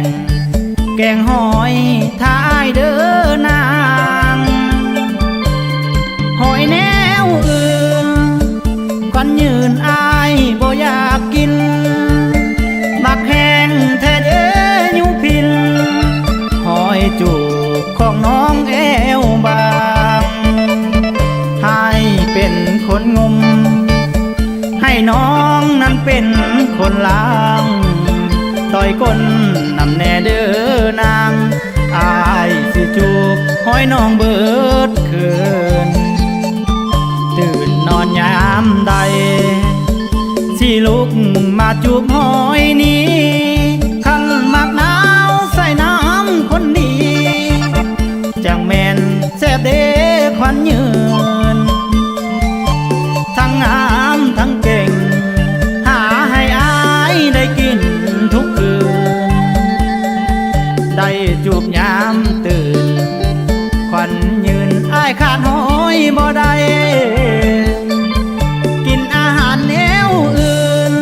ง แกงหอยท้ายเด้อนาง หอยแนวอื่นควันยืนอายบ่อยากกิน มักแห้งแท้เด้ยุพิน หอยจูบของน้องแอวบางให้เป็นคนงม ให้น้องนั้นเป็นคนล้างต่อยก้น นำแน่เด้อนางอายสิจูบห้อยน้องเบิดคืน ตื่นนอนยามใด สิลุกมาจูบห้อยนี้ ขาดหอยบ่ได้กินอาหารแนวอื่น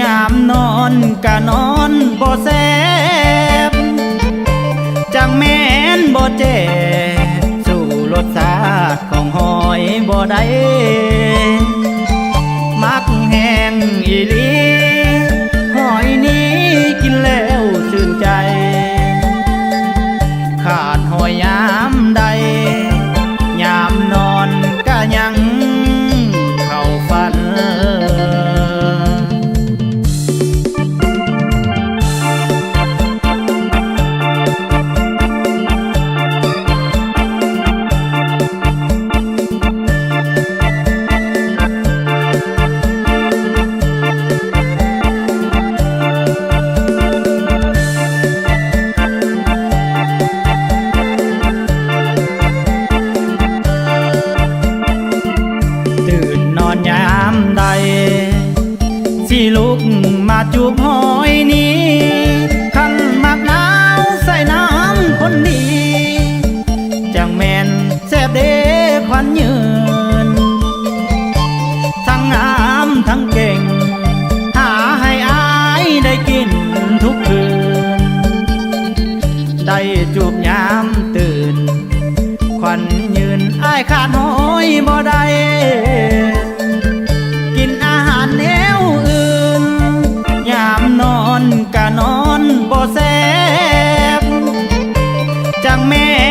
ยามนอนกะนอนบ่แซบจังแม่นบ่เจ็บสู่รสชาติของหอยบ่ได้มักแห้งอีหลีหอยนี้กินแล้วชื่นใจ ขาดหอยยาม ลุกมาจูบหอยนี้ขันมักหนาวใส่น้ำคนดีจังแม่นแซบเด้ควันยืน ทั้งงามทั้งเก่ง หาให้อายได้กินทุกคืน ได้จูบยามตื่น ควันยืนอายขาดหอยบ่ได้ promesa.